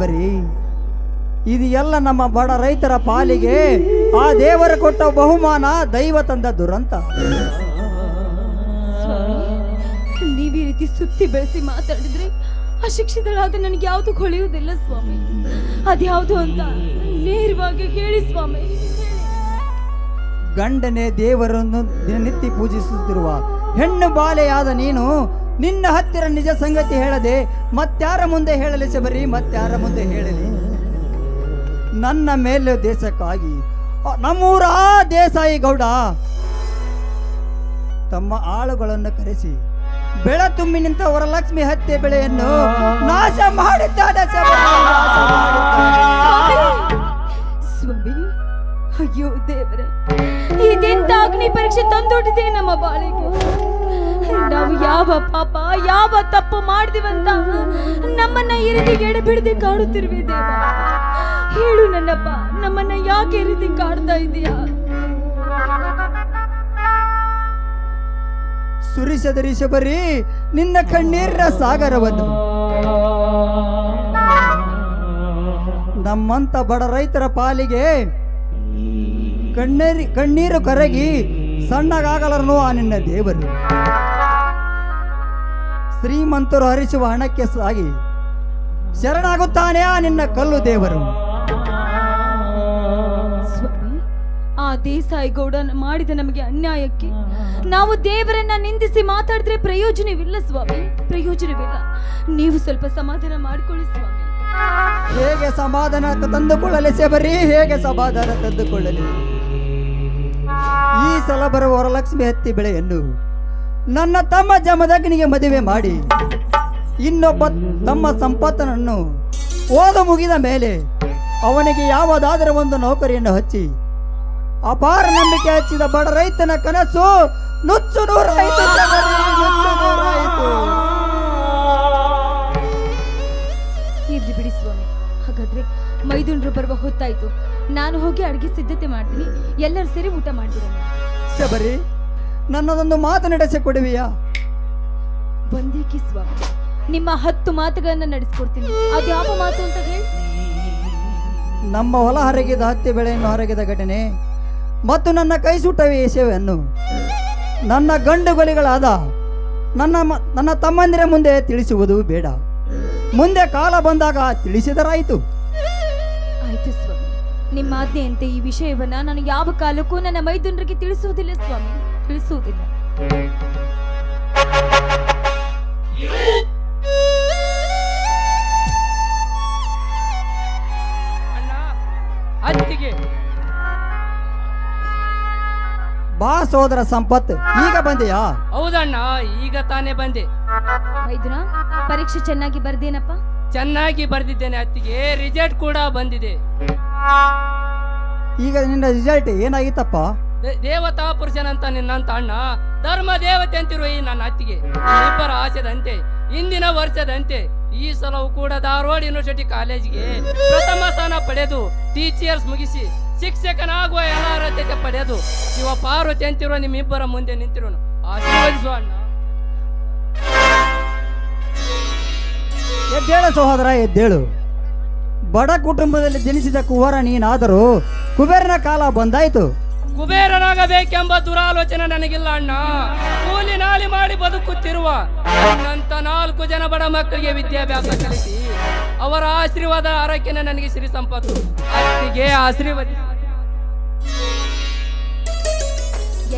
ಶಬರಿ ಇದು ಎಲ್ಲ ನಮ್ಮ ಬಡ ರೈತರ ಪಾಲಿಗೆ ಆ ದೇವರ ಕೊಟ್ಟ ಬಹುಮಾನ ದೈವ ತಂದ ದುರಂತ ನೀವ್ ಈ ರೀತಿ ಸುತ್ತಿ ಬೆಳೆಸಿ ಮಾತಾಡಿದ್ರೆ ಅಶಿಕ್ಷಿತಳಾದ ನನಗೆ ಯಾವುದು ಹೊಳೆಯುವುದಿಲ್ಲ ಸ್ವಾಮಿ ಅದ್ಯಾವುದು ಅಂತ ನೇರವಾಗಿ ಹೇಳಿ ಸ್ವಾಮಿ. ಗಂಡನೇ ದೇವರನ್ನು ದಿನನಿತ್ಯ ಪೂಜಿಸುತ್ತಿರುವ ಹೆಣ್ಣು ಬಾಲೆಯಾದ ನೀನು ನಿನ್ನ ಹತ್ತಿರ ನಿಜ ಸಂಗತಿ ಹೇಳದೆ ಮತ್ತಾರ ಮುಂದೆ ಹೇಳಲಿ ಶಬರಿ ಮತ್ತಾರ ಮುಂದೆ ಹೇಳಲಿ. ನನ್ನ ಮೇಲೆ ದೇಶಕ್ಕಾಗಿ ನಮ್ಮೂರ ದೇಸಾಯಿ ಗೌಡ ತಮ್ಮ ಆಳುಗಳನ್ನು ಕರೆಸಿ, ಬೆಳ ತುಂಬಿ ನಿಂತ ವರಲಕ್ಷ್ಮಿ ಹತ್ಯೆ ಬೆಳೆಯನ್ನು ನಾಶ ಮಾಡಿದ್ದಾನೆ. ಸ್ವಾಮಿ ಅಯ್ಯೋ ದೇವರೇ, ಇದೆಂತ ಅಗ್ನಿ ಪರೀಕ್ಷೆ ತಂದೊಡ್ಡಿದೆ ನಮ್ಮ ಬಾಳಿಗೆ? ನಾವು ಯಾವ ಪಾಪ, ಯಾವ ತಪ್ಪು ಮಾಡಿದಿವಂತ ನಮ್ಮನ್ನ ಈ ರೀತಿ ಎಡಬಿಡದೆ ಕಾಡುತ್ತಿರುವೆ ಹೇಳು ನನ್ನಪ್ಪ, ನಮ್ಮನ್ನ ಯಾಕೆ ಈ ರೀತಿ ಕಾಡ್ತಾ ಇದೀಯಾ ಸುರಿಸದರಿ ಶಬರಿ ನಿನ್ನ ಕಣ್ಣೀರ ಸಾಗರವನ್ನು. ನಮ್ಮಂತ ಬಡ ರೈತರ ಪಾಲಿಗೆ ಕಣ್ಣೀರಿ ಕಣ್ಣೀರು ಕರಗಿ ಸಣ್ಣಗಾಗಲರನು ಆ ನಿನ್ನ ದೇವರು. ಶ್ರೀಮಂತರು ಹರಿಸುವ ಹಣಕ್ಕೆ ಸಾಗಿ ಶರಣಾಗುತ್ತಾನೆ ಆ ನಿನ್ನ ಕಲ್ಲು ದೇವರು? ಆ ದೇಸಾಯಿ ಗೌಡ ಮಾಡಿದ ನಮಗೆ ಅನ್ಯಾಯಕ್ಕೆ ನಾವು ದೇವರನ್ನ ನಿಂದಿಸಿ ಮಾತಾಡಿದ್ರೆ ಪ್ರಯೋಜನವಿಲ್ಲ ಸ್ವಾಮಿ ಪ್ರಯೋಜನವಿಲ್ಲ. ನೀವು ಸ್ವಲ್ಪ ಸಮಾಧಾನ ಮಾಡಿಕೊಳ್ಳಿ ಸ್ವಾಮಿ. ಹೇಗೆ ಸಮಾಧಾನ ತಂದುಕೊಳ್ಳಲಿ ಸೇಬರಿ ಹೇಗೆ ಸಮಾಧಾನ ತಂದುಕೊಳ್ಳಲಿ? ಈ ಸಲ ಬರುವ ವರಲಕ್ಷ್ಮಿ ಹತ್ತಿ ಬೆಳೆಯನ್ನು ನನ್ನ ತಮ್ಮ ಜಮದಗ್ನಿಗೆ ಮದುವೆ ಮಾಡಿ. ಇನ್ನೊಬ್ಬ ತಮ್ಮ ಸಂಪತ್ತನನ್ನು ಓದ ಮುಗಿದ ಮೇಲೆ ಅವನಿಗೆ ಯಾವುದಾದರೂ ಒಂದು ನೌಕರಿಯನ್ನು ಹಚ್ಚಿ ಅಪಾರ ನಂಬಿಕೆ ಹಚ್ಚಿದ ಬಡ ರೈತನ ಕನಸು ನುಚ್ಚು ನೂರಾಯಿತು. ಇರ್ಲಿ ಬಿಡಿ ಸ್ವಾಮಿ. ಹಾಗಾದ್ರೆ ಮೈದುನರು ಬರುವ ಹೊತ್ತಾಯ್ತು. ನಾನು ಹೋಗಿ ಅಡುಗೆ ಸಿದ್ಧತೆ ಮಾಡ್ತೀನಿ. ಎಲ್ಲರೂ ಸೇರಿ ಊಟ ಮಾಡ್ಬಿಡೋಣ ಶಬರಿ ನನ್ನದೊಂದು ಮಾತು ನಡೆಸಿಕೊಡುವೆಯಾ? ಬಂದೀಕಿಸುವ ಸ್ವಾಮಿ ನಿಮ್ಮ ಹತ್ತು ಮಾತುಗಳನ್ನು ನಡೆಸಿಕೊಡ್ತೀನಿ. ಅದು ಯಾವ ಮಾತು ಅಂತ ಹೇಳಿ? ನಮ್ಮ ಹೊಲ ಹರಗಿದ ಹತ್ತಿ ಬೆಳೆಯನ್ನು ಹರಗಿದ ಘಟನೆ ಮತ್ತು ನನ್ನ ಕೈ ಸುಟ್ಟವೆ ಸೇವೆಯನ್ನು ನನ್ನ ಗಂಡು ಬಲಿಗಳಾದ ನನ್ನ ನನ್ನ ತಮ್ಮಂದಿರ ಮುಂದೆ ತಿಳಿಸುವುದು ಬೇಡ. ಮುಂದೆ ಕಾಲ ಬಂದಾಗ ತಿಳಿಸಿದರಾಯಿತು. ನಿಮ್ಮ ಆಜ್ಞೆಯಂತೆ ಈ ವಿಷಯವನ್ನ ನಾನು ಯಾವ ಕಾಲಕ್ಕೂ ನನ್ನ ಮೈದುನರಿಗೆ ತಿಳಿಸುವುದಿಲ್ಲ ಸ್ವಾಮಿ. ತಿಳಿಸುವುದಿಲ್ಲ. ಅಣ್ಣ ಅತ್ತಿಗೆ. ಬಾ ಸೋದರ ಸಂಪತ್ ಈಗ ಬಂದೆಯಾ? ಹೌದಣ್ಣ ಈಗ ತಾನೇ ಬಂದೆ. ಮೈದುನ ಪರೀಕ್ಷೆ ಚೆನ್ನಾಗಿ ಬರ್ದೇನಪ್ಪ? ಚೆನ್ನಾಗಿ ಬರ್ದಿದ್ದೇನೆ ಅತ್ತಿಗೆ ರಿಸಲ್ಟ್ ಕೂಡ ಬಂದಿದೆ. ಈಗ ನಿನ್ನ ರಿಸಲ್ಟ್ ಏನಾಗಿತ್ತಪ್ಪ? ದೇ- ದೇವತಾ ಪುರುಷನಂತ ನಿನ್ನಂತ ಅಣ್ಣ ಧರ್ಮ ದೇವತೆ ಅಂತಿರುವ ಈ ನನ್ನ ಅತ್ತಿಗೆ. ಇಬ್ಬರ ಆಸೆದಂತೆ ಇಂದಿನ ವರ್ಷದಂತೆ ಈ ಸಲವು ಕೂಡ ಧಾರವಾಡ ಯೂನಿವರ್ಸಿಟಿ ಕಾಲೇಜಿಗೆ ಪ್ರಥಮ ಸ್ಥಾನ ಪಡೆದು ಟೀಚರ್ಸ್ ಮುಗಿಸಿ ಶಿಕ್ಷಕನಾಗುವ ಎಲ್ಲ ಅರ್ಹತೆ ಪಡೆದು ಶಿವ ಪಾರ್ವತಿ ಅಂತಿರುವ ನಿಮ್ಮಿಬ್ಬರ ಮುಂದೆ ನಿಂತಿರೋನು ಆಶೀರ್ವದಿಸು ಅಣ್ಣ. ಎದ್ದೇಳು ಸಹೋದರ ಎದ್ದೇಳು. ಬಡ ಕುಟುಂಬದಲ್ಲಿ ಜನಿಸಿದ ಕುವರ ನೀನಾದರೂ ಕುಬೇರನ ಕಾಲ ಬಂದಾಯ್ತು. ಕುಬೇರನಾಗಬೇಕೆಂಬ ದುರಾಲೋಚನೆ ನನಗಿಲ್ಲ ಅಣ್ಣ. ಕೂಲಿ ನಾಲಿ ಮಾಡಿ ಬದುಕುತ್ತಿರುವ ನನ್ನಂತ ನಾಲ್ಕು ಜನ ಬಡ ಮಕ್ಕಳಿಗೆ ವಿದ್ಯಾಭ್ಯಾಸ ಕಲಿಸಿ ಅವರ ಆಶೀರ್ವಾದ ಆರೈಕೆನ ನನಗೆ ಸಿರಿ ಸಂಪತ್ತು. ಅತ್ತಿಗೆ ಆಶೀರ್ವಾದ.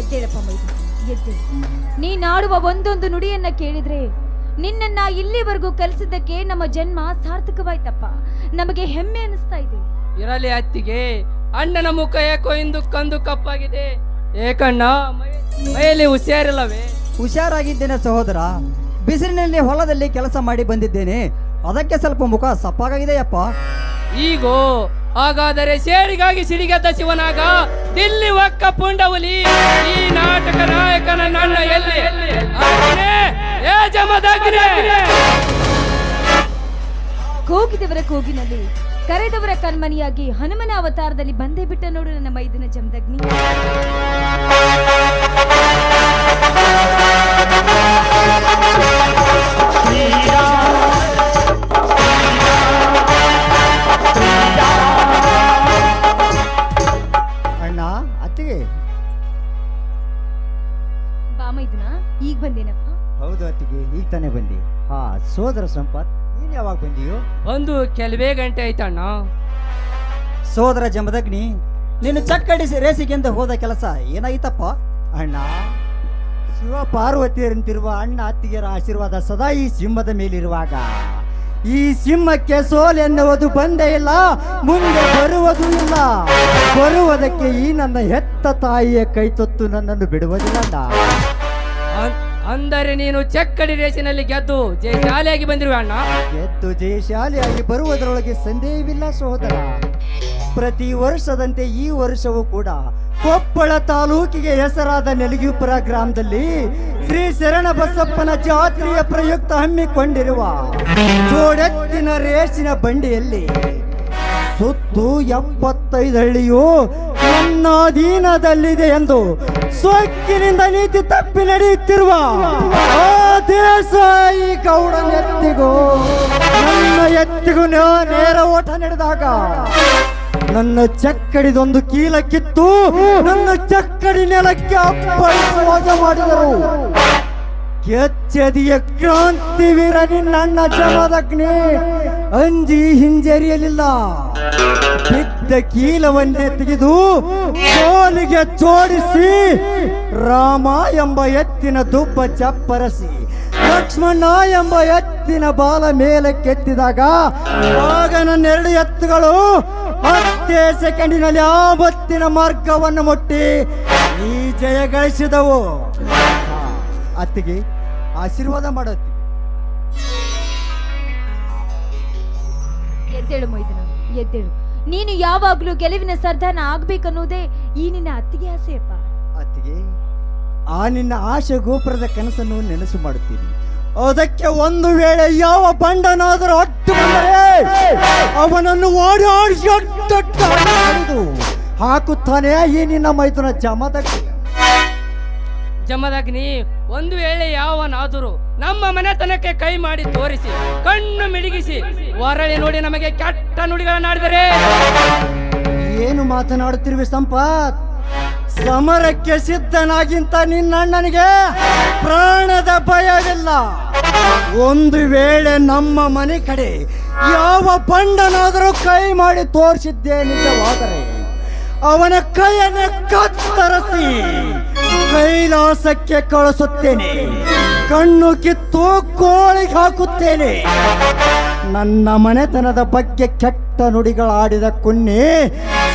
ಎದ್ದೇಳಪ್ಪ ಮೈದು ಎದ್ದೇಳು. ನೀನಾಡುವ ಒಂದೊಂದು ನುಡಿಯನ್ನ ಕೇಳಿದ್ರೆ ನಿನ್ನನ್ನ ಇಲ್ಲಿವರೆಗೂ ಕಲಿಸಿದ್ದಕ್ಕೆ ನಮ್ಮ ಜನ್ಮ ಸಾರ್ಥಕವಾಯ್ತಪ್ಪ. ನಮಗೆ ಹೆಮ್ಮೆ ಅನಿಸ್ತಾ ಇದೆ. ಇರಲಿ ಅತ್ತಿಗೆ ಅಣ್ಣನ ಮುಖ ಏಕೋ ಇಂದು ಕಂದು ಕಪ್ಪಾಗಿದೆ. ಏಕಣ್ಣ ಮೈ- ಮೈಯಲ್ಲಿ ಹುಷಾರಿಲ್ಲವೇ? ಹುಷಾರಾಗಿದ್ದೇನೆ ಸಹೋದರ. ಬಿಸಿಲಿನಲ್ಲಿ ಹೊಲದಲ್ಲಿ ಕೆಲಸ ಮಾಡಿ ಬಂದಿದ್ದೇನೆ. ಅದಕ್ಕೆ ಸ್ವಲ್ಪ ಮುಖ ಸಪ್ಪಾಗಿದೆಯಪ್ಪ ಈಗೋ ಹಾಗಾದರೆ ಸೇರಿಗಾಗಿ ಸಿಡಿಗೆದ್ದ ಶಿವನಾಗ ದಿಲ್ಲಿ ಒಕ್ಕ ಪುಂಡವಲಿ ಈ ನಾಟಕ ನಾಯಕನ ನನ್ನ ಎಲ್ಲಿ? ಏ ಜಮದಗ್ನಿ! ಕೂಗಿದವರ ಕೂಗಿನಲ್ಲಿ ಕರೆದವರ ಕಣ್ಮನಿಯಾಗಿ ಹನುಮನ ಅವತಾರದಲ್ಲಿ ಬಂದೇ ಬಿಟ್ಟ ನೋಡು ನನ್ನ ಮೈದಿನ ಜಮದಗ್ನಿ ಸಂಪತ್ ನೀನ್ ಯಾವಾಗ ಬಂದಿಯೋ? ಒಂದು ಕೆಲವೇ ಗಂಟೆ ಆಯ್ತಣ್ಣ. ಸೋದರ ಜಮದಗ್ನಿ ನೀನು ಚಕ್ಕಡಿಸಿ ರೇಸಿಗೆಂದು ಹೋದ ಕೆಲಸ ಏನಾಯ್ತಪ್ಪ? ಅಣ್ಣ ಶಿವ ಪಾರ್ವತಿಯರಂತಿರುವ ಅಣ್ಣ ಅತ್ತಿಗೆಯರ ಆಶೀರ್ವಾದ ಸದಾ ಈ ಸಿಂಹದ ಮೇಲಿರುವಾಗ. ಈ ಸಿಂಹಕ್ಕೆ ಸೋಲ್ ಎನ್ನುವುದು ಬಂದೇ ಇಲ್ಲ ಮುಂದೆ ಬರುವುದು ಇಲ್ಲ. ಬರುವುದಕ್ಕೆ ಈ ನನ್ನ ಹೆತ್ತ ತಾಯಿಯ ಕೈ ತೊತ್ತು ನನ್ನನ್ನು ಬಿಡುವುದಿಲ್ಲ ಅಂದರೆ ನೀನು ಚಕ್ಕಡಿ ರೇಸಿನಲ್ಲಿ ಗೆದ್ದು ಜಯ ಶಾಲೆಯಾಗಿ ಬಂದಿರುವ ಅಣ್ಣ. ಗೆದ್ದು ಜಯಶಾಲಿಯಾಗಿ ಬರುವುದರೊಳಗೆ ಸಂದೇಹವಿಲ್ಲ ಸಹೋದರ. ಪ್ರತಿ ವರ್ಷದಂತೆ ಈ ವರ್ಷವೂ ಕೂಡ ಕೊಪ್ಪಳ ತಾಲೂಕಿಗೆ ಹೆಸರಾದ ನೆಲಗಿಪುರ ಗ್ರಾಮದಲ್ಲಿ ಶ್ರೀ ಶರಣ ಬಸಪ್ಪನ ಜಾತ್ರೆಯ ಪ್ರಯುಕ್ತ ಹಮ್ಮಿಕೊಂಡಿರುವ ಜೋಡೆತ್ತಿನ ರೇಸಿನ ಬಂಡಿಯಲ್ಲಿ ಸುತ್ತು ಎಪ್ಪತ್ತೈದು ಹಳ್ಳಿಯು ನನ್ನ ಎಂದು ಸೊಕ್ಕಿನಿಂದ ನೀತಿ ತಪ್ಪಿ ನಡೆಯುತ್ತಿರುವ ಆ ದೇಸಾಯಿ ಗೌಡನ ಎತ್ತಿಗೂ ನನ್ನ ಎತ್ತಿಗೂ ನೇರ ಓಟ ನಡೆದಾಗ, ನನ್ನ ಚಕ್ಕಡಿದೊಂದು ಕೀಲ ನನ್ನ ಚಕ್ಕಡಿ ನೆಲಕ್ಕೆ ಅಪ್ಪಳಿಸುವಾಗ ಮಾಡಿದರು. ಕೆಚ್ಚದಿಯ ಕ್ರಾಂತಿವೀರ ನನ್ನ ಜಮದಗ್ನಿ ಅಂಜಿ ಹಿಂಜರಿಯಲಿಲ್ಲ. ಬಿದ್ದ ಕೀಲವನ್ನೇ ತೆಗೆದು ಕೋಲಿಗೆ ಚೋಡಿಸಿ ರಾಮ ಎಂಬ ಎತ್ತಿನ ದುಬ್ಬ ಚಪ್ಪರಸಿ. ಲಕ್ಷ್ಮಣ ಎಂಬ ಎತ್ತಿನ ಬಾಲ ಮೇಲೆ ಕೆತ್ತಿದಾಗ ಆಗ ನನ್ನ ಎರಡು ಎತ್ತುಗಳು ಹತ್ತೇ ಸೆಕೆಂಡಿನಲ್ಲಿ ಆವತ್ತಿನ ಮಾರ್ಗವನ್ನು ಮುಟ್ಟಿ ಈ ಜಯ ಗಳಿಸಿದವು. ಅತ್ತಿಗೆ ಆಶೀರ್ವಾದ ಮಾಡತ್ತಿ ಎದ್ದೇಳು ಮೊಯ್ದಿನ ಎದ್ದೇಳು. ನೀನು ಯಾವಾಗ್ಲೂ ಗೆಲುವಿನ ಸರ್ಧಾನ ಆಗ್ಬೇಕನ್ನೋದೇ ಈ ನಿನ್ನ ಅತ್ತಿಗೆ ಆಸೆಯಪ್ಪ ಅತ್ತಿಗೆ, ಆ ನಿನ್ನ ಆಶೆ ಗೋಪುರದ ಕನಸನ್ನು ನೆನಸು ಮಾಡುತ್ತೀನಿ. ಅದಕ್ಕೆ ಒಂದು ವೇಳೆ ಯಾವ ಬಂಡನಾದರೂ ಅಟ್ಟು ಬಂದರೆ ಅವನನ್ನು ಓಡಿ ಹೊಡೆದು ಹಾಕುತ್ತಾನೆ ಈ ನಿನ್ನ ಮೈದುನ ಜಮದಕ್ಕೆ ಜಮದಗ್ನಿ, ಒಂದು ವೇಳೆ ಯಾವನಾದರೂ ನಮ್ಮ ಮನೆತನಕ್ಕೆ ಕೈ ಮಾಡಿ ತೋರಿಸಿ, ಕಣ್ಣು ಮಿಡಿಗಿಸಿ ಹೊರಳಿ ನೋಡಿ ನಮಗೆ ಕೆಟ್ಟ ನುಡಿಗಳನ್ನಾಡಿದರೆ ಏನು ಮಾತನಾಡುತ್ತಿರುವೆ ಸಂಪತ್? ಸಮರಕ್ಕೆ ಸಿದ್ಧನಾಗಿಂತ ನಿನ್ನಣ್ಣನಿಗೆ ಪ್ರಾಣದ ಭಯವಿಲ್ಲ ಒಂದು ವೇಳೆ ನಮ್ಮ ಮನೆ ಕಡೆ ಯಾವ ಬಂಡನಾದರೂ ಕೈ ಮಾಡಿ ತೋರಿಸಿದ್ದೇ ನಿಜವಾದರೆ, ಅವನ ಕೈಯನ್ನು ಕತ್ತರಿಸಿ ಕೈಲಾಸಕ್ಕೆ ಕಳಿಸುತ್ತೇನೆ. ಕಣ್ಣು ಕಿತ್ತು ಕೋಳಿಗೆ ಹಾಕುತ್ತೇನೆ. ನನ್ನ ಮನೆತನದ ಬಗ್ಗೆ ಕೆಟ್ಟ ನುಡಿಗಳಾಡಿದ ಕುನ್ನಿ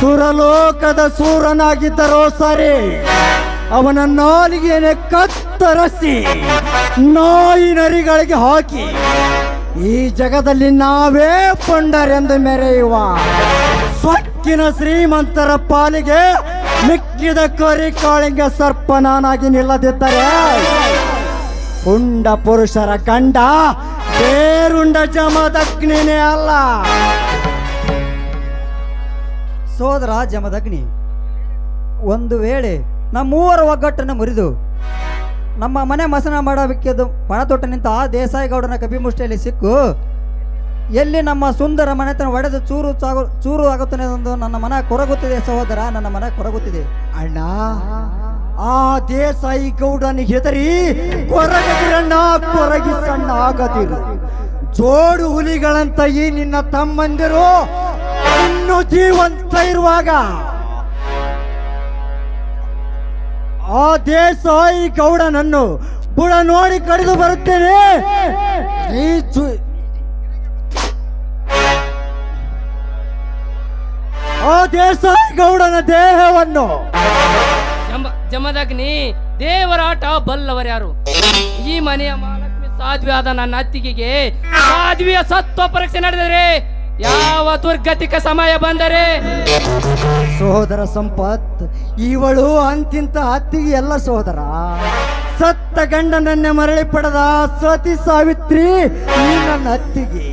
ಸುರಲೋಕದ ಸೂರನಾಗಿದ್ದರೋ ಸರಿ. ಅವನ ನಾಲಿಗೆಯನ್ನು ಕತ್ತರಸಿ ನಾಯಿ ನರಿಗಳಿಗೆ ಹಾಕಿ, ಈ ಜಗದಲ್ಲಿ ನಾವೇ ಪುಂಡರೆಂದು ಮೆರೆಯುವ ಸೊಕ್ಕಿನ ಶ್ರೀಮಂತರ ಪಾಲಿಗೆ ಮಿಕ್ಕಿದ ಕರಿ ಕಾಳಿಂಗ ಸರ್ಪ ನಾನಾಗಿ ನಿಲ್ಲದಿದ್ದರೆ ಉಂಡ ಪುರುಷರ ಕಂಡ ಬೇರುಂಡ ಜಮದಗ್ನಿನೇ ಅಲ್ಲ. ಸೋದರ ಜಮದಗ್ನಿ ಒಂದು ವೇಳೆ ನಮ್ಮೂವರ ಒಗ್ಗಟ್ಟನ್ನು ಮುರಿದು ನಮ್ಮ ಮನೆ ಮಸನ ಮಾಡಬೇಕಿದ್ದು ಪಣ ತೊಟ್ಟ ನಿಂತ ಆ ದೇಸಾಯಿ ಗೌಡನ ಕಪಿಮುಷ್ಟಿಯಲ್ಲಿ ಸಿಕ್ಕು ಎಲ್ಲಿ ನಮ್ಮ ಸುಂದರ ಮನೆತನ ಒಡೆದು ಚೂರು ಚೂರು ಆಗುತ್ತದೆ ನನ್ನ ಮನ ಕೊರಗುತ್ತಿದೆ ಸಹೋದರ, ನನ್ನ ಮನ ಕೊರಗುತ್ತಿದೆ. ಅಣ್ಣ, ಆ ದೇಸಾಯಿ ಗೌಡನ ಹೆದರಿ ಕೊರಗದಿರಣ್ಣ ಕೊರಗಿ ಸಣ್ಣ ಆಗದಿರು ಜೋಡು ಹುಲಿಗಳಂತ ಈ ನಿನ್ನ ತಮ್ಮಂದಿರು ಇನ್ನು ಜೀವಂತ ಇರುವಾಗ ಆ ದೇಸಾಯಿ ಗೌಡನನ್ನು ಬುಡ ನೋಡಿ ಕಡಿದು ಬರುತ್ತೇನೆ. ಆ ದೇಸಾಯಿ ಗೌಡನ ದೇಹವನ್ನು. ಜಮ ಜಮದಗ್ನಿ ದೇವರಾಟ ಬಲ್ಲವರ್ಯಾರು ಈ ಮನೆಯ ಮಹಾಲಕ್ಷ್ಮಿ ಆದ ನನ್ನ ಅತ್ತಿಗೆಗೆ ಸಾಧ್ವಿಯ ಸತ್ವ ಪರೀಕ್ಷೆ ನಡೆದರೆ ಯಾವ ದುರ್ಗತಿಕ ಸಮಯ ಬಂದರೆ? ಸಹೋದರ ಸಂಪತ್ ಇವಳು ಅಂತಿಂತ ಅತ್ತಿಗೆ ಎಲ್ಲ ಸಹೋದರ ಸತ್ತ ಗಂಡನನ್ನೇ ಮರಳಿ ಪಡೆದ ಸತಿ ಸಾವಿತ್ರಿ ಈ ನನ್ನ ಅತ್ತಿಗೆ.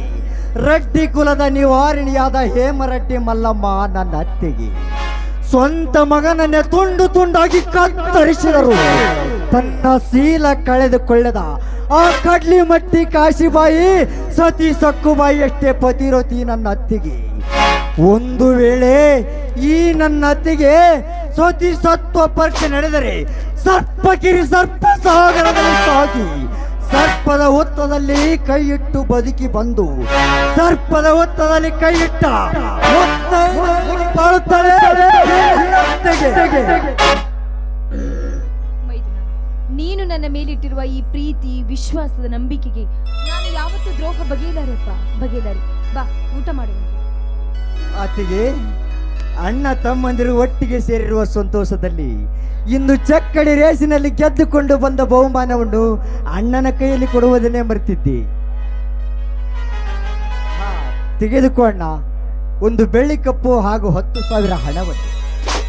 ರಡ್ಡಿ ಕುಲದ ನಿವಾರಣಿಯಾದ ಹೇಮರೆಡ್ಡಿ ಮಲ್ಲಮ್ಮ ನನ್ನ ಅತ್ತಿಗೆ. ಸ್ವಂತ ಮಗನನ್ನೇ ತುಂಡು ತುಂಡಾಗಿ ಕತ್ತರಿಸಿದರು. ತನ್ನ ಶೀಲ ಕಳೆದುಕೊಳ್ಳದ ಆ ಕಡ್ಲಿ ಮಟ್ಟಿ ಕಾಶಿಬಾಯಿ, ಸತಿ ಸಕ್ಕುಬಾಯಿ ಅಷ್ಟೇ ಪತಿರೋತಿ ನನ್ನ ಅತ್ತಿಗೆ. ಒಂದು ವೇಳೆ ಈ ನನ್ನ ಅತ್ತಿಗೆ ಸತಿ ಸತ್ವ ಪರೀಕ್ಷೆ ನಡೆದರೆ, ಸರ್ಪಗಿರಿ ಸರ್ಪ ಸಾಗರದಲ್ಲಿ ಸಾಗಿ ಸರ್ಪದ ಒತ್ತದಲ್ಲಿ ಕೈ ಇಟ್ಟು ಬದುಕಿ ಬಂದು ಸರ್ಪದ ಒತ್ತದಲ್ಲಿ ಕೈ ಇಟ್ಟ. ನೀನು ನನ್ನ ಮೇಲಿಟ್ಟಿರುವ ಈ ಪ್ರೀತಿ ವಿಶ್ವಾಸದ ನಂಬಿಕೆಗೆ ನಾನು ಯಾವತ್ತೂ ದ್ರೋಹ ಬಗೆಯಲಾರಪ್ಪ ಬಗೆಯಲಾರಿ ಬಾ ಊಟ ಮಾಡುವ ಆಕೆಗೆ ಅಣ್ಣ ತಮ್ಮಂದಿರು ಒಟ್ಟಿಗೆ ಸೇರಿರುವ ಸಂತೋಷದಲ್ಲಿ ಇಂದು ಚಕ್ಕಡಿ ರೇಸಿನಲ್ಲಿ ಗೆದ್ದುಕೊಂಡು ಬಂದ ಬಹುಮಾನವನ್ನು ಅಣ್ಣನ ಕೈಯಲ್ಲಿ ಕೊಡುವುದನ್ನೇ ಮರೆತಿದ್ದೆ. ಹಾ, ತೆಗೆದುಕೋ ಅಣ್ಣ. ಒಂದು ಬೆಳ್ಳಿ ಕಪ್ಪು ಹಾಗೂ ಹತ್ತು ಸಾವಿರ ಹಣವನ್ನು.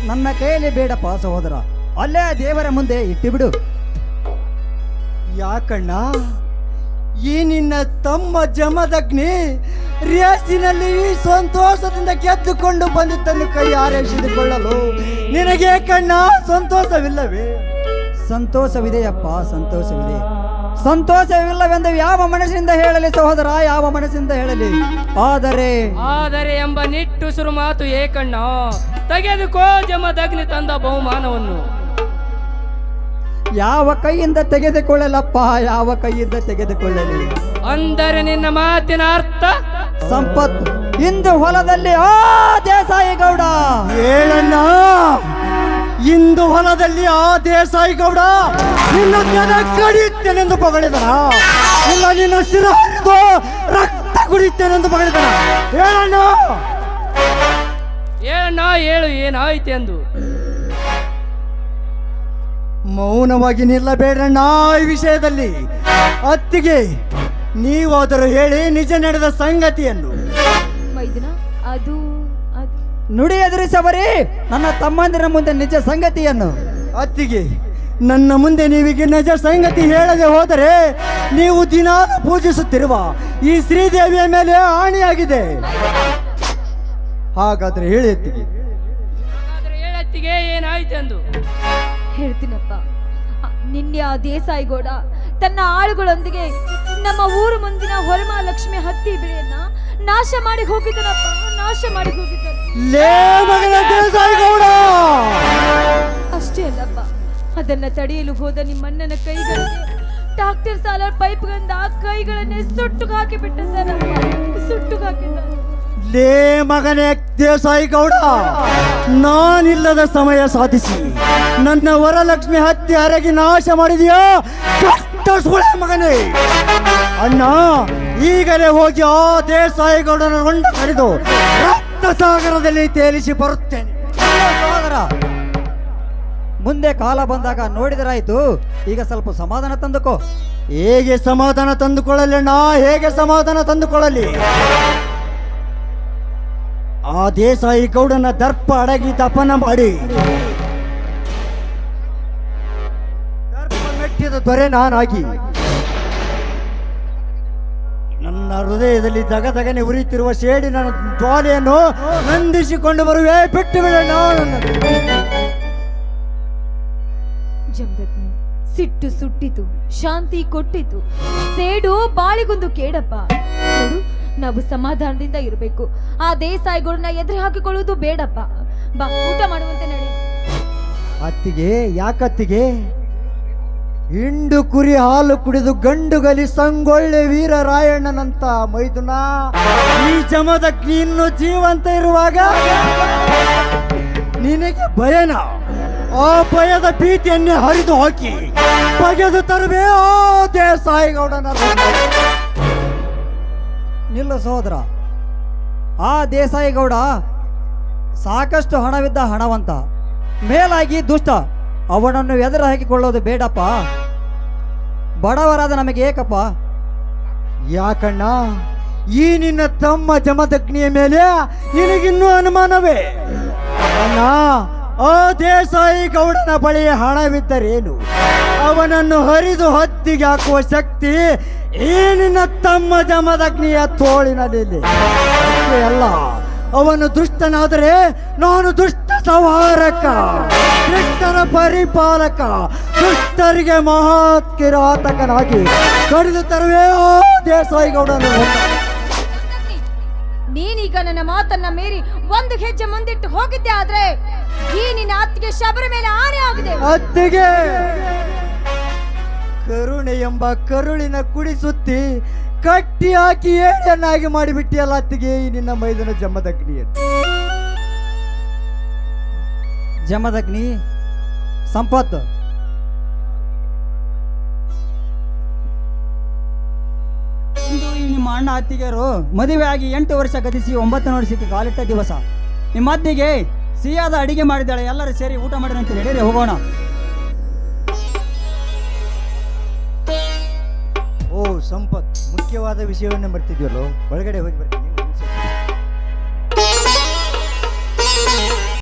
ನನ್ನ ಕೈಯಲ್ಲಿ ಬೇಡಪ್ಪ ಸಹೋದರ ಅಲ್ಲೇ ದೇವರ ಮುಂದೆ ಇಟ್ಟುಬಿಡು. ಯಾಕಣ್ಣ? ಈ ನಿನ್ನ ತಮ್ಮ ಜಮದಗ್ನಿ ರೇಸಿನಲ್ಲಿ ಈ ಸಂತೋಷದಿಂದ ಗೆದ್ದುಕೊಂಡು ಬಂದಿದ್ದನ್ನು ಕೈ ಆರೈಸಿದುಕೊಳ್ಳಲು ನಿನಗೆ ಕಣ್ಣ ಸಂತೋಷವಿಲ್ಲವೇ? ಸಂತೋಷವಿದೆಯಪ್ಪ ಸಂತೋಷವಿದೆ. ಸಂತೋಷವಿಲ್ಲವೆಂದು ಯಾವ ಮನಸ್ಸಿನಿಂದ ಹೇಳಲಿ ಸಹೋದರ ಯಾವ ಮನಸ್ಸಿಂದ ಹೇಳಲಿ? ಆದರೆ ಆದರೆ ಎಂಬ ನಿಟ್ಟುಸಿರು ಮಾತು ಏಕಣ್ಣ ತೆಗೆದುಕೋ ಜಮದಗ್ನಿ ತಂದ ಬಹುಮಾನವನ್ನು. ಯಾವ ಕೈಯಿಂದ ತೆಗೆದುಕೊಳ್ಳಲಪ್ಪ ಯಾವ ಕೈಯಿಂದ ತೆಗೆದುಕೊಳ್ಳಲಿ? ಅಂದರೆ ನಿನ್ನ ಮಾತಿನ ಅರ್ಥ ಸಂಪತ್ತು. ಇಂದು ಹೊಲದಲ್ಲಿ ಆ ದೇಸಾಯಿ ಗೌಡ ಹೇಳಣ್ಣ ಇಂದು ಹೊಲದಲ್ಲಿ ಆ ದೇಸಾಯಿ ಗೌಡ ನಿನ್ನ ಜನ ಕಡಿಯುತ್ತೇನೆಂದು ಬಗಳಿದನ. ಇಲ್ಲ ನಿನ್ನ ಶಿರ ಹರಿದು ರಕ್ತ ಕುಡಿಯುತ್ತೇನೆಂದು ಬಗಳಿದನ. ಹೇಳಣ್ಣ. ಹೇಳಣ್ಣ ಹೇಳು ಏನಾಯ್ತು ಎಂದು. ಮೌನವಾಗಿ ನಿಲ್ಲಬೇಡಣ್ಣ ಈ ವಿಷಯದಲ್ಲಿ. ಅತ್ತಿಗೆ ನೀವಾದರೂ ಹೇಳಿ ನಿಜ ನಡೆದ ಸಂಗತಿಯನ್ನು. ಮೈದುನ ಅದು ಅದು. ನುಡಿ ಎದುರಿಸವರಿ ನನ್ನ ತಮ್ಮಂದಿರ ಮುಂದೆ ನಿಜ ಸಂಗತಿಯನ್ನು. ಅತ್ತಿಗೆ ನನ್ನ ಮುಂದೆ ನೀವಿಗೆ ನಿಜ ಸಂಗತಿ ಹೇಳದೆ ಹೋದರೆ ನೀವು ದಿನ ಪೂಜಿಸುತ್ತಿರುವ ಈ ಶ್ರೀದೇವಿಯ ಮೇಲೆ ಹಾನಿಯಾಗಿದೆ ಹಾಗಾದ್ರೆ ಹೇಳಿ ಅತ್ತಿಗೆ. ಹೇಳತ್ತಿಗೆ ಏಳತ್ತಿಗೆ ಏನಾಯ್ತು ಎಂದು ಹೇಳ್ತೀನಪ್ಪ. ನಿನ್ನೆ ಆ ದೇಸಾಯಿಗೌಡ ತನ್ನ ಆಳುಗಳೊಂದಿಗೆ ನಮ್ಮ ಊರು ಮುಂದಿನ ಹೊರಮಹಾಲಕ್ಷ್ಮಿ ಹತ್ತಿ ಬೆಳೆಯನ್ನ ನಾಶ ಮಾಡಿ ಹೋಗಿದ್ದನಪ್ಪ. ನಾಶ ಮಾಡಿ ಹೋಗಿದ್ದಾನೆ. ಲೇ ಮಗನ ಅಷ್ಟೇ ಅಲ್ಲಪ್ಪ ಅದನ್ನ ತಡೆಯಲು ಹೋದ ನಿಮ್ಮಣ್ಣನ ಕೈಗಳಿಗೆ ಡಾಕ್ಟರ್ ಸಾಲರ್ ಪೈಪ್ಗಳಿಂದ ಗಂದ ಕೈಗಳನ್ನೇ ಸುಟ್ಟು ಹಾಕಿ ಸರ್ ಸುಟ್ಟು ಹಾಕಿದ್ದ. ಲೇ ಮಗನೇ ದೇಸಾಯಿ ಗೌಡ! ನಾನಿಲ್ಲದ ಸಮಯ ಸಾಧಿಸಿ. ನನ್ನ ವರಲಕ್ಷ್ಮಿ ಹತ್ತಿ ಅರಗಿ ನಾಶ ಮಾಡಿದೆಯಾ? ಸುಳೆ ಮಗನೇ. ಅಣ್ಣ, ಈಗಲೇ ಹೋಗಿ ಆ ದೇಸಾಯಿ ಗೌಡನ ಹೊಂಡ ಕರೆದು ರಕ್ತ ಸಾಗರದಲ್ಲಿ ತೇಲಿಸಿ ಬರುತ್ತೇನೆ. ಸಾಗರ ಮುಂದೆ ಕಾಲ ಬಂದಾಗ ನೋಡಿದರಾಯ್ತು, ಈಗ ಸ್ವಲ್ಪ ಸಮಾಧಾನ ತಂದುಕೋ. ಹೇಗೆ ಸಮಾಧಾನ ತಂದುಕೊಳ್ಳಲಿ ಅಣ್ಣ, ಹೇಗೆ ಸಮಾಧಾನ ತಂದುಕೊಳ್ಳಲಿ? ಆ ದೇಸಾಯಿ ಗೌಡನ ದರ್ಪ ಅಡಗಿ ದಪನ ಮಾಡಿ. ದೊರೆ ನಾನಾಗಿ. ನನ್ನ ಹೃದಯದಲ್ಲಿ ದಗದಗನೆ ಉರಿಯುತ್ತಿರುವ ಶೇಡಿನ ಜ್ವಾಲೆಯನ್ನು ನಂದಿಸಿಕೊಂಡು ಬರುವೆ ಬಿಟ್ಟು ಬಿಡ ಜಮದಗ್ನಿ ಸಿಟ್ಟು ಸುಟ್ಟಿತು ಶಾಂತಿ ಕೊಟ್ಟಿತು. ಸೇಡು ಬಾಳಿಗೊಂದು ಕೇಡಪ್ಪ. ನೋಡು ನಾವು ಸಮಾಧಾನದಿಂದ ಇರಬೇಕು. ಆ ದೇಸಾಯಿಗಳನ್ನ ಎದುರು ಹಾಕಿಕೊಳ್ಳುವುದು ಬೇಡಪ್ಪ. ಬಾ ಊಟ ಮಾಡುವಂತೆ ನಡಿ. ಅತ್ತಿಗೆ ಯಾಕತ್ತಿಗೆ? ಹಿಂಡು ಕುರಿ ಹಾಲು ಕುಡಿದು ಗಂಡು ಗಲಿ ಸಂಗೊಳ್ಳೆ ವೀರ ರಾಯಣ್ಣನಂತ ಮೈದುನ. ಈ ಜಮದಕ್ಕೆ ಇನ್ನು ಜೀವಂತ ಇರುವಾಗ ನಿನಗೆ ಭಯನ. ಆ ಭಯದ ಭೀತಿಯನ್ನೇ ಹರಿದು ಹಾಕಿ ಬಗೆದು ತರಬೇ ಆ ದೇಸಾಯಿಗೌಡನ ನಿಲ್ಲ ಸಹೋದರ, ಆ ದೇಸಾಯಿಗೌಡ ಸಾಕಷ್ಟು ಹಣವಿದ್ದ ಹಣವಂತ, ಮೇಲಾಗಿ ದುಷ್ಟ. ಅವನನ್ನು ಎದುರು ಹಾಕಿಕೊಳ್ಳೋದು ಬೇಡಪ್ಪ. ಬಡವರಾದ ನಮಗೆ ಏಕಪ್ಪ. ಯಾಕಣ್ಣ, ಈ ನಿನ್ನ ತಮ್ಮ ಜಮದಗ್ನಿಯ ಮೇಲೆ ನಿನಗಿನ್ನೂ ಅನುಮಾನವೇ? ಅಣ್ಣ, ಆ ದೇಸಾಯಿ ಗೌಡನ ಬಳಿ ಹಣವಿದ್ದರೇನು? ಅವನನ್ನು ಹರಿದು ಹತ್ತಿಗೆ ಹಾಕುವ ಶಕ್ತಿ ಈ ನಿನ್ನ ತಮ್ಮ ಜಮದಗ್ನಿಯ ತೋಳಿನಲ್ಲಿ ಅಲ್ಲ. ಅವನು ದುಷ್ಟನಾದರೆ ನಾನು ದುಷ್ಟ ಸಂಹಾರಕ ದುಷ್ಟನ ಪರಿಪಾಲಕ ದುಷ್ಟರಿಗೆ ಮಹತ್ ಕಿರಾತಕನಾಗಿ ಕಡಿದು ತರುವೆ ಆ ದೇಸಾಯಿ ಗೌಡನು ನೀನೀಗ ನನ್ನ ಮಾತನ್ನ ಮೀರಿ ಒಂದು ಹೆಜ್ಜೆ ಮುಂದಿಟ್ಟು ಹೋಗಿದ್ದೆ ಆದ್ರೆ ಈ ನಿನ್ನ ಅತ್ತಿಗೆ ಶಬರ ಮೇಲೆ ಆನೆ ಆಗಿದೆ. ಅತ್ತಿಗೆ ಕರುಣೆ ಎಂಬ ಕರುಳಿನ ಕುಡಿಸುತ್ತಿ ಕಟ್ಟಿ ಹಾಕಿ ಏಣೆಯನ್ನಾಗಿ ಮಾಡಿಬಿಟ್ಟಿಯಲ್ಲ ಅತ್ತಿಗೆ ಈ ನಿನ್ನ ಮೈದನ ಜಮ್ಮದಗ್ನಿಯನ್ನು ಜಮದಗ್ನಿ ಸಂಪತ್ತು. ಇಂದು ನಿಮ್ಮ ಅಣ್ಣ ಅತ್ತಿಗೆಯರು ಮದುವೆ ಆಗಿ ಎಂಟು ವರ್ಷ ಗತಿಸಿ ಒಂಬತ್ತು ವರ್ಷಕ್ಕೆ ಕಾಲಿಟ್ಟ ದಿವಸ. ನಿಮ್ಮ ಅತ್ತಿಗೆ ಸಿಹಿಯಾದ ಅಡಿಗೆ ಮಾಡಿದ್ದಾಳೆ ಎಲ್ಲರೂ ಸೇರಿ ಊಟ ಮಾಡಿದ್ರೆ ಅಂತ ಹೇಳಿ ಹೋಗೋಣ. ಓ ಸಂಪತ್ ಮುಖ್ಯವಾದ ವಿಷಯವನ್ನು ಮರ್ತಿದ್ವಲ್ಲೋ ಒಳಗಡೆ ಹೋಗಿ ಬರ್ತೀನಿ.